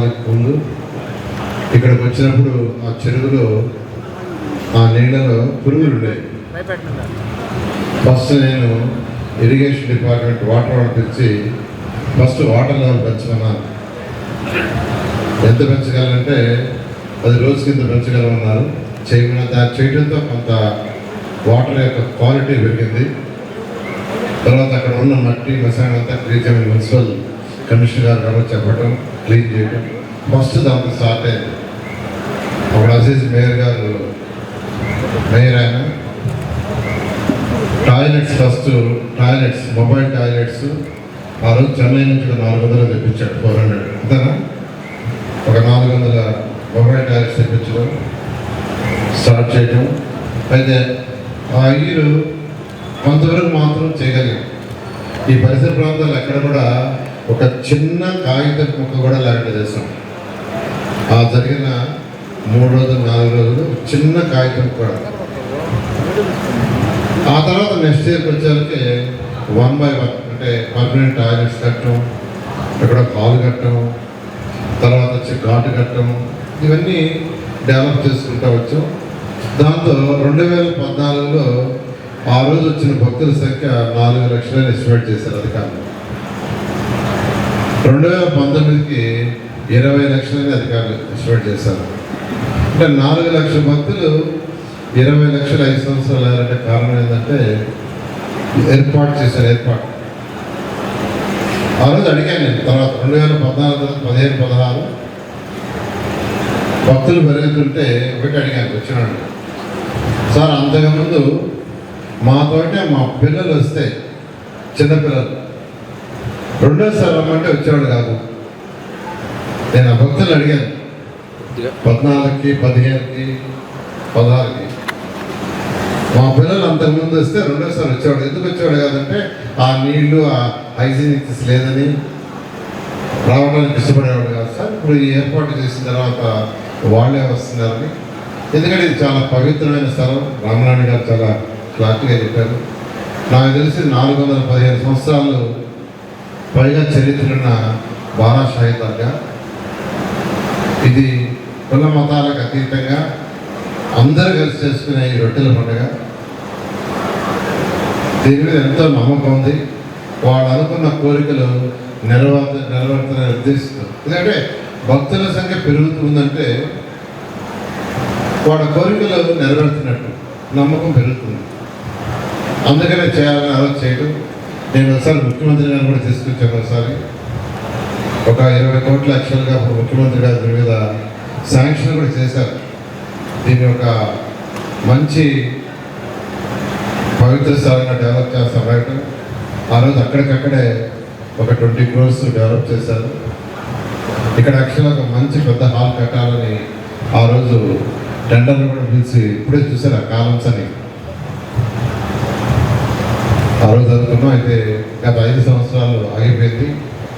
తారీఖు ముందు ఇక్కడికి వచ్చినప్పుడు ఆ చెరువులో ఆ నీళ్ళలో పురుగులు ఉండేవి ఫస్ట్ నేను ఇరిగేషన్ డిపార్ట్మెంట్ వాటర్ వాళ్ళు తెచ్చి ఫస్ట్ వాటర్ లెవెల్ పెంచమన్నాను. ఎంత పెంచగలంటే పది రోజు కింద పెంచగలమన్నారు. చేయమని దాన్ని చేయడంతో కొంత వాటర్ యొక్క క్వాలిటీ పెరిగింది. తర్వాత అక్కడ ఉన్న మట్టి మసాలా అంతా క్లీన్ చేయమని మున్సిపల్ కమిషనర్ గారు కాబట్టి చెప్పడం క్లీన్ చేయడం ఫస్ట్ దాంతో స్టార్ట్ అయింది. అప్పుడు అజీజ్ మేయర్ గారు మేయర్ ఆయన. Toilets first toilets mobile toilets. ఆ రోజు చెన్నై నుంచి ఒక నాలుగు వందలు తెప్పించాడు ఫోర్ హండ్రెడ్. అంతేనా? ఒక నాలుగు వందల మొబైల్ టాయిలెట్స్ తెప్పించడం స్టార్ట్ చేయడం అయితే ఆ ఇల్లు కొంతవరకు మాత్రం చేయగలిగాం. ఈ పరిసర ప్రాంతాలు ఎక్కడ కూడా ఒక చిన్న కాగితం ముక్క కూడా లేకుండా చేసాం ఆ జరిగిన మూడు రోజులు నాలుగు రోజులు చిన్న కాగితం కూడా. ఆ తర్వాత నెక్స్ట్ ఇయర్కి వచ్చేసరికి వన్ బై వన్ అంటే పర్మనెంట్ టాయిలెట్స్ కట్టడం ఇక్కడ కాలు కట్టడం తర్వాత వచ్చి ఘాటు కట్టడం ఇవన్నీ డెవలప్ చేసుకుంటూ వచ్చాం. దాంతో రెండు వేల పద్నాలుగులో ఆ రోజు వచ్చిన భక్తుల సంఖ్య నాలుగు లక్షలని ఎస్టిమేట్ చేశారు అధికారులు. రెండు వేల పంతొమ్మిదికి ఇరవై లక్షలని అధికారులు ఎస్టిమేట్ చేశారు. అంటే నాలుగు లక్షల భక్తులు ఇరవై లక్షల ఐదు సంవత్సరాలు అయ్యారంటే కారణం ఏంటంటే ఏర్పాటు చేశారు ఏర్పాటు. ఆ రోజు అడిగాను నేను తర్వాత రెండు వేల పద్నాలుగు తర్వాత పదిహేను పదహారు భక్తులు పెరుగుతుంటే ఒకటి అడిగాను వచ్చినాడు సార్ అంతకుముందు మాతోటే మా పిల్లలు వస్తే చిన్నపిల్లలు రెండోసారి రమ్మంటే వచ్చేవాడు కాదు. నేను ఆ భక్తులు అడిగాను. పద్నాలుగుకి పదిహేనుకి పదహారుకి. మా పిల్లలు అంతకుముందు వస్తే రెండోసారి వచ్చేవాడు. ఎందుకు వచ్చేవాడు కాదంటే ఆ నీళ్ళు ఆ హైజీనిక్స్ లేదని రావడానికి ఇష్టపడేవాడు కాదు సార్. ఇప్పుడు ఈ ఏర్పాటు చేసిన తర్వాత వాళ్ళే వస్తున్నారని. ఎందుకంటే ఇది చాలా పవిత్రమైన స్థలం. రామనాయుడు గారు చాలా క్లారిటీగా చెప్పారు. నాకు తెలిసి నాలుగు వందల పదిహేను సంవత్సరాలు పైగా చరిత్రన్న బారాషాహి దర్గా ఇది కుల మతాలకు అతీతంగా అందరూ కలిసి చేసుకునే ఈ రొట్టెల పండుగ. దీని మీద ఎంతో నమ్మకం ఉంది. వాళ్ళు అనుకున్న కోరికలు నెరవేర్త నెరవేరుతున్న ఉద్దేశంతో. ఎందుకంటే భక్తుల సంఖ్య పెరుగుతుందంటే వాళ్ళ కోరికలు నెరవేరుతున్నట్టు నమ్మకం పెరుగుతుంది. అందుకనే చేయాలని అలా చేయడం నేను ఒకసారి ముఖ్యమంత్రి గారిని కూడా తీసుకొచ్చాను ఒకసారి. ఒక ఇరవై కోట్ల యాక్చువల్గా ముఖ్యమంత్రి గారి దీని మీద శాంక్షన్ కూడా చేశారు. దీన్ని ఒక మంచి పవిత్ర స్థలంగా డెవలప్ చేస్తాం బయట ఆ రోజు అక్కడికక్కడే ఒక ట్వంటీ క్రోర్స్ డెవలప్ చేశారు. ఇక్కడ యాక్చువల్గా ఒక మంచి పెద్ద హాల్ కట్టాలని ఆ రోజు టెండర్లు కూడా పిలిచి ఇప్పుడే చూసారు ఆ కాలమ్స్ అని ఆ రోజు అనుకున్నాం అయితే గత ఐదు సంవత్సరాలు ఆగిపోయింది.